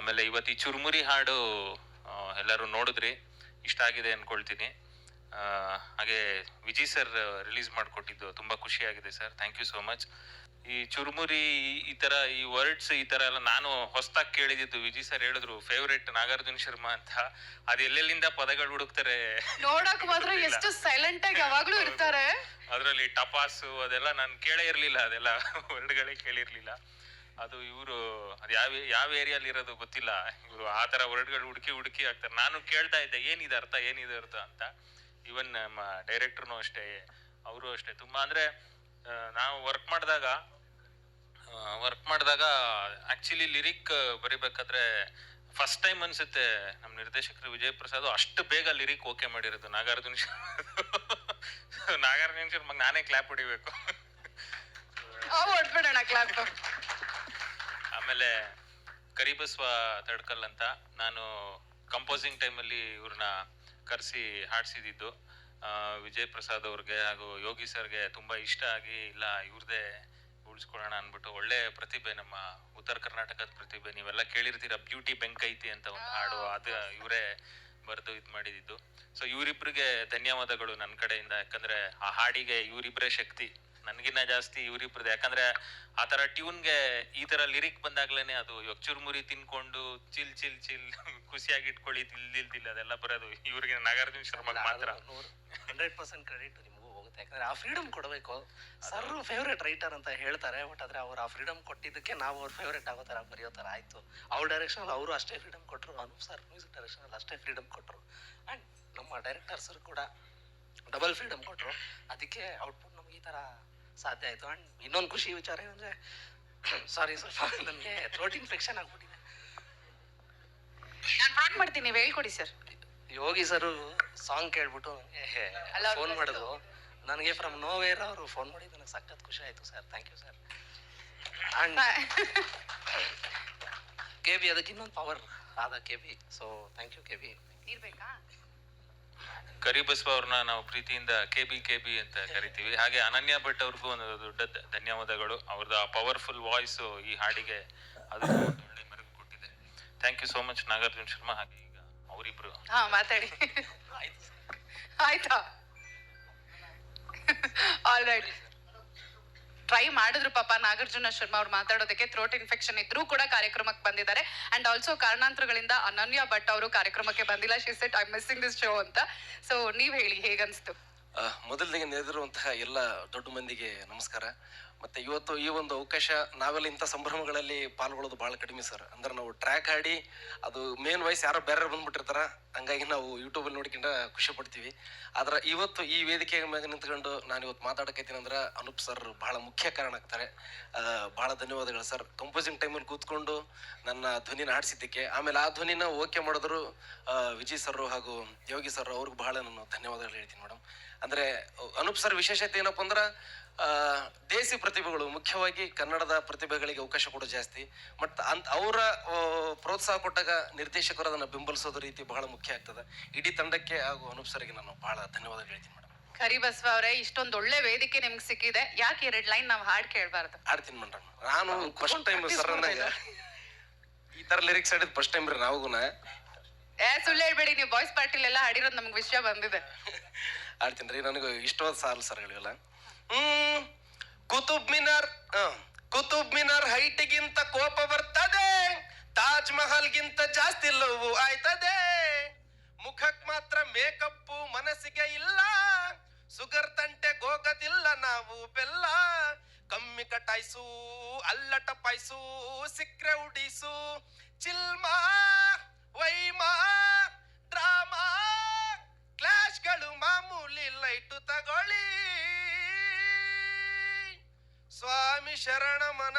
ಆಮೇಲೆ ಇವತ್ತು ಈ ಚುರುಮುರಿ ಹಾಡು ಎಲ್ಲರೂ ನೋಡಿದ್ರಿ. ಇಷ್ಟ ಆಗಿದೆ ಅನ್ಕೊಳ್ತೀನಿ. ಹಾಗೆ ವಿಜಯ್ ಸರ್ ರಿಲೀಸ್ ಮಾಡಿಕೊಟ್ಟಿದ್ದು ತುಂಬಾ ಖುಷಿ ಆಗಿದೆ sir. Thank you so much ಈ ಚುರುಮುರಿ ಈ- ತರ ಈ ವರ್ಡ್ಸ್ ಈ ತರ ಎಲ್ಲ ನಾನು ಹೊಸದಾಗಿ ಕೇಳಿದ್ದು ವಿಜಯ್ ಸರ್ ಹೇಳಿದ್ರು ಫೇವ್ರೇಟ್ ನಾಗಾರ್ಜುನ ಶರ್ಮಾ ಅಂತ. ಅದು ಎಲ್ಲೆಲ್ಲಿಂದ ಪದಗಳು ಹುಡುಕ್ತಾರೆ? ನೋಡಕ್ ಮಾತ್ರ ಎಷ್ಟು ಸೈಲೆಂಟ್ ಆಗಿ ಯಾವಾಗ್ಲೂ ಇರ್ತಾರೆ. ಅದರಲ್ಲಿ ಟಪಾಸು ಅದೆಲ್ಲ ನಾನು ಕೇಳೇ ಇರ್ಲಿಲ್ಲ ಅದೆಲ್ಲ ವರ್ಡ್ಗಳೇ ಕೇಳಿರ್ಲಿಲ್ಲ. ಅದು ಇವರು, ಅದು ಯಾವ ಯಾವ ಏರಿಯಲ್ಲಿ ಇರೋದು ಗೊತ್ತಿಲ್ಲ. ಇವರು ಆ ಥರ ವರ್ಡ್ಗಳು ಹುಡುಕಿ ಹುಡುಕಿ ಹಾಕ್ತಾರೆ. ನಾನು ಕೇಳ್ತಾ ಇದ್ದೆ, ಏನಿದೆ ಅರ್ಥ ಏನಿದೆ ಅರ್ಥ ಅಂತ. ಇವನ್ ನಮ್ಮ ಡೈರೆಕ್ಟರ್ನು ಅಷ್ಟೇ, ಅವರು ಅಷ್ಟೇ. ತುಂಬಾ ಅಂದ್ರೆ ನಾವು ವರ್ಕ್ ಮಾಡಿದಾಗ ವರ್ಕ್ ಮಾಡಿದಾಗ ಆ್ಯಕ್ಚುಲಿ ಲಿರಿಕ್ ಬರಿಬೇಕಾದ್ರೆ ಫಸ್ಟ್ ಟೈಮ್ ಅನ್ಸುತ್ತೆ ನಮ್ಮ ನಿರ್ದೇಶಕರು ವಿಜಯ್ ಪ್ರಸಾದ್ ಅಷ್ಟು ಬೇಗ ಲಿರಿಕ್ ಓಕೆ ಮಾಡಿರೋದು, ನಾಗಾರ್ಜುನ ಶರ್ಮ ನಾಗಾರ್ಜುನ ಶರ್ಮಗೆ ನಾನೇ ಕ್ಲಾಪ್ ಹೊಡಿಬೇಕು. ಕ್ಲಾಪ್ ಆಮೇಲೆ ಕರಿಬಸ್ವ ತಡ್ಕಲ್ ಅಂತ ನಾನು ಕಂಪೋಸಿಂಗ್ ಟೈಮಲ್ಲಿ ಇವ್ರನ್ನ ಕರೆಸಿ ಹಾಡ್ಸಿದ್ದು ವಿಜಯ್ ಪ್ರಸಾದ್ ಅವ್ರಿಗೆ ಹಾಗೂ ಯೋಗಿ ಸರ್ಗೆ ತುಂಬಾ ಇಷ್ಟ ಆಗಿ ಇಲ್ಲ ಇವ್ರದೇ ಉಳಿಸ್ಕೊಳ್ಳೋಣ ಅನ್ಬಿಟ್ಟು ಒಳ್ಳೆ ಪ್ರತಿಭೆ ನಮ್ಮ ಉತ್ತರ ಕರ್ನಾಟಕದ ಪ್ರತಿಭೆ ನೀವೆಲ್ಲ ಕೇಳಿರ್ತೀರ ಬ್ಯೂಟಿ ಬೆಂಕೈತಿ ಅಂತ ಒಂದು ಹಾಡು ಅದು ಇವರೇ ಬರೆದು ಇದು ಮಾಡಿದ್ದು. ಸೊ ಇವರಿಬ್ರಿಗೆ ಧನ್ಯವಾದಗಳು ನನ್ನ ಕಡೆಯಿಂದ ಯಾಕಂದ್ರೆ ಆ ಹಾಡಿಗೆ ಇವರಿಬ್ಬರೇ ಶಕ್ತಿ. ನನ್ಗಿನ್ನ ಜಾಸ್ತಿ ಇವರಿಬ್ರದ್ದು. ಯಾಕಂದ್ರೆ ಆ ಥರ ಟ್ಯೂನ್ಗೆ ಈ ತರ ಲಿರಿಕ್ ಬಂದಾಗ್ಲೇ ಅದು ಇವಾಗ ಚುರುಮುರಿ ತಿನ್ಕೊಂಡು ಚಿಲ್ ಚಿಲ್ ಚಿಲ್ ಖುಷಿಯಾಗಿ ಇಟ್ಕೊಳ್ಳಿ ದಿಲ್ ದಿಲ್ ದಿಲ್ ಅದೆಲ್ಲ ಬರೋದು. ಇವ್ರಿಗೆ ನಾಗಾರ್ಜುನ ಶರ್ಮಾಗ್ ಮಾತ್ರ. ಹಂಡ್ರೆಡ್ ಪರ್ಸೆಂಟ್ ಕ್ರೆಡಿಟ್ ನಿಮಗೂ ಹೋಗುತ್ತೆ. ಯಾಕಂದ್ರೆ ಆ ಫ್ರೀಡಮ್ ಕೊಡಬೇಕು. ಸರ್ ಫೇವ್ರೆಟ್ ರೈಟರ್ ಅಂತ ಹೇಳ್ತಾರೆ ಬಟ್ ಆದರೆ ಅವ್ರು ಆ ಫ್ರೀಡಮ್ ಕೊಟ್ಟಿದ್ದಕ್ಕೆ ನಾವು ಅವ್ರ ಫೇವ್ರೇಟ್ ಆಗೋ ಥರ ಬರೆಯೋ ಥರ ಆಯಿತು. ಅವ್ರ ಡೈರೆಕ್ಷನಲ್ಲಿ ಅವರು ಅಷ್ಟೇ ಫ್ರೀಡಮ್ ಕೊಟ್ಟರು ಅನೂಪ್ ಸರ್ ಮ್ಯೂಸಿಕ್ ಡೈರೆಕ್ಷನಲ್ಲಿ ಅಷ್ಟೇ ಫ್ರೀಡಮ್ ಕೊಟ್ಟರು ಆ್ಯಂಡ್ ನಮ್ಮ ಡೈರೆಕ್ಟರ್ ಸರ್ ಕೂಡ ಡಬಲ್ ಫ್ರೀಡಮ್ ಕೊಟ್ಟರು ಅದಕ್ಕೆ ಔಟ್ಪುಟ್ ನಮ್ಗೆ ಈ ಥರ ಸಾಧ್ಯ ಆಯಿತು. ಆ್ಯಂಡ್ ಇನ್ನೊಂದು ಖುಷಿ ವಿಚಾರ ಏನಂದರೆ ಸಾರಿ ಸ್ವಲ್ಪ ನನಗೆ ಥ್ರೋಟ್ ಇನ್ಫೆಕ್ಷನ್ ಆಗ್ಬಿಟ್ಟಿದೆ. ನಾನು ಫೋನ್ ಮಾಡ್ತೀನಿ ನೀವು ಹೇಳ್ಕೊಡಿ ಸರ್ ಯೋಗಿ ಸರ್ ಸಾಂಗ್ ಕೇಳ್ಬಿಟ್ಟು ಫೋನ್ ಮಾಡಿದ್ರು ನನಗೆ ಫ್ರಮ್ ನೋ ವೇರ್ ಅವರು ಫೋನ್ ಮಾಡಿ ನನಗೆ ಸಖತ್ ಖುಷಿ ಆಯ್ತು sir thank you sir and K B ಅದಕ್ಕೆ ಇನ್ನೊಂದು ಪವರ್ ಆದ K B so thank you K B ಇರ್ಬೇಕಾ? Karibasava ಅವ್ರನ್ನ ನಾವು ಪ್ರೀತಿಯಿಂದ ಕೆ ಬಿ ಕೆ ಬಿ ಅಂತ ಕರಿತೀವಿ. ಹಾಗೆ ಅನನ್ಯ ಭಟ್ ಅವ್ರಿಗೂ ಒಂದು ದೊಡ್ಡ ಧನ್ಯವಾದಗಳು. ಅವ್ರದ್ದು ಆ ಪವರ್ಫುಲ್ ವಾಯ್ಸ್ ಈ ಹಾಡಿಗೆ ಅದು ಒಳ್ಳೆ ಮೆರುಗು ಕೊಟ್ಟಿದೆ. Thank you so much Nagarjuna Sharma ಹಾಗೆ ಈಗ ಅವರಿಬ್ರು. ಹಾ ಮಾತಾಡಿ. ಆಯ್ತು. ಆಯ್ತಾ? ಆಲ್ ರೈಟ್ ಟ್ರೈ ಮಾಡಿದ್ರು ಪಾಪ ನಾಗಾರ್ಜುನ ಶರ್ಮಾ ಅವ್ರು ಮಾತಾಡೋದಕ್ಕೆ ಥ್ರೋಟ್ ಇನ್ಫೆಕ್ಷನ್ ಇದ್ರೂ ಕೂಡ ಕಾರ್ಯಕ್ರಮಕ್ಕೆ ಬಂದಿದ್ದಾರೆ. ಅಂಡ್ ಆಲ್ಸೋ ಕಾರಣಾಂತರಗಳಿಂದ ಅನನ್ಯ ಭಟ್ ಅವರು ಕಾರ್ಯಕ್ರಮಕ್ಕೆ ಬಂದಿಲ್ಲ. She said I missing this show ಅಂತ. ಸೊ ನೀವ್ ಹೇಳಿ, ಹೇಗನ್ಸ್ತು? ಮೊದಲಿಗೆ ನೆರೆದಿರುವಂತಹ ಎಲ್ಲ ದೊಡ್ಡ ಮಂದಿಗೆ ನಮಸ್ಕಾರ. ಮತ್ತೆ ಇವತ್ತು ಈ ಒಂದು ಅವಕಾಶ ನಾವೆಲ್ಲ ಇಂಥ ಸಂಭ್ರಮಗಳಲ್ಲಿ ಪಾಲ್ಗೊಳ್ಳೋದು ಬಹಳ ಕಡಿಮೆ ಸರ್. ಅಂದ್ರೆ ನಾವು ಟ್ರ್ಯಾಕ್ ಆಡಿ ಅದು ಮೇನ್ ವಯಸ್ಸು ಯಾರೋ ಬೇರೆ ಬಂದ್ಬಿಟ್ಟಿರ್ತಾರ, ಹಂಗಾಗಿ ನಾವು ಯೂಟ್ಯೂಬಲ್ಲಿ ನೋಡ್ಕೊಂಡ ಖುಷಿ ಪಡ್ತೀವಿ. ಆದ್ರೆ ಇವತ್ತು ಈ ವೇದಿಕೆ ಮ್ಯಾಗ ನಿಂತ್ಕೊಂಡು ನಾನು ಇವತ್ತು ಮಾತಾಡಕೈತೀನಿ ಅಂದ್ರೆ ಅನೂಪ್ ಸರ್ ಬಹಳ ಮುಖ್ಯ ಕಾರಣ ಆಗ್ತಾರೆ. ಬಹಳ ಧನ್ಯವಾದಗಳು ಸರ್ ಕಂಪೋಸಿಂಗ್ ಟೈಮಲ್ಲಿ ಕೂತ್ಕೊಂಡು ನನ್ನ ಧ್ವನಿನ ಆಡಿಸಿದ್ದಕ್ಕೆ, ಆಮೇಲೆ ಆ ಧ್ವನಿನ ಓಕೆ ಮಾಡಿದ್ರು ವಿಜಯ್ ಸರ್ ಹಾಗೂ ಯೋಗಿ ಸರ್ ಅವ್ರಿಗೆ ಬಹಳ ನಾನು ಧನ್ಯವಾದಗಳು ಹೇಳ್ತೀನಿ ಮೇಡಮ್ ಅಂದ್ರೆ ಅನೂಪ್ ಸರ್ ವಿಶೇಷತೆ ಏನಪ್ಪ ಅಂದ್ರ ದೇಸಿ ಪ್ರತಿಭೆಗಳು ಮುಖ್ಯವಾಗಿ ಕನ್ನಡದ ಪ್ರತಿಭೆಗಳಿಗೆ ಅವಕಾಶ ಕೂಡ ಜಾಸ್ತಿ. ಬಟ್ ಅಂತ ಅವರ ಪ್ರೋತ್ಸಾಹ ಕೊಟ್ಟಾಗ ನಿರ್ದೇಶಕರು ಅದನ್ನು ಬೆಂಬಲಿಸೋದ ರೀತಿ ಬಹಳ ಮುಖ್ಯ ಆಗ್ತದೆ. ಇಡೀ ತಂಡಕ್ಕೆ ಹಾಗೂ ಅನೂಪ್ ಸರ್ಗೆ ನಾನು ಬಹಳ ಧನ್ಯವಾದ ಹೇಳ್ತೀನಿ ಮೇಡಮ್ ಕರಿ ಬಸವ ಅವರೇ ಇಷ್ಟೊಂದು ಒಳ್ಳೆ ವೇದಿಕೆ ನಿಮ್ಗೆ ಸಿಕ್ಕಿದೆ. ಯಾಕೆ ಎರಡು ಲೈನ್ ನಾವು ಹಾಡ್ ಕೇಳಬಾರ್ದು? ಆಡ್ತೀನಿ ಮೇಡಮ್ ನಾನು ಫಸ್ಟ್ ಟೈಮ್ ಸರ್ ಅಂದಾಗ ಈ ತರ ಲಿರಿಕ್ಸ್ ಆಡಿದ್ ಫಸ್ಟ್ ಟೈಮ್ ರೀ ನಾವುಗುನ. ಏ ಸುಳ್ಳು ಹೇಳ್ಬೇಡಿ. ನೀವು ಬಾಯ್ಸ್ ಪಾರ್ಟಿಲೆಲ್ಲ ಹಾಡಿರೋದು ನಮ್ಗೆ ವಿಷಯ ಬಂದಿದೆ. ಆಡ್ತೀನಿ ರೀ. ನನಗೆ ಇಷ್ಟವಾದ ಸಾಲು ಸರ್ಗಳಿಗೆಲ್ಲ ಕುತುಬ್ ಮಿನಾರ್ ಕುತುಬ್ ಮಿನಾರ್ ಹೈಟ್ಗಿಂತ ಕೋಪ ಬರ್ತದೆ. ತಾಜ್ ಮಹಲ್ಗಿಂತ ಜಾಸ್ತಿ ಲವ್ ಆಯ್ತದೆ. ಮುಖಕ್ ಮಾತ್ರ ಮೇಕಪ್ ಮನಸ್ಸಿಗೆ ಇಲ್ಲ. ಸುಗರ್ ತಂಟೆ ಹೋಗೋದಿಲ್ಲ ನಾವು ಬೆಲ್ಲ. ಕಮ್ಮಿ ಕಟಾಯಿಸು, ಅಲ್ಲಟ ಪಾಯಿಸು, ಸಿಕ್ರೆ ಉಡಿಸು. ಚಿಲ್ಮಾ, ವೈಮಾ. शरण मन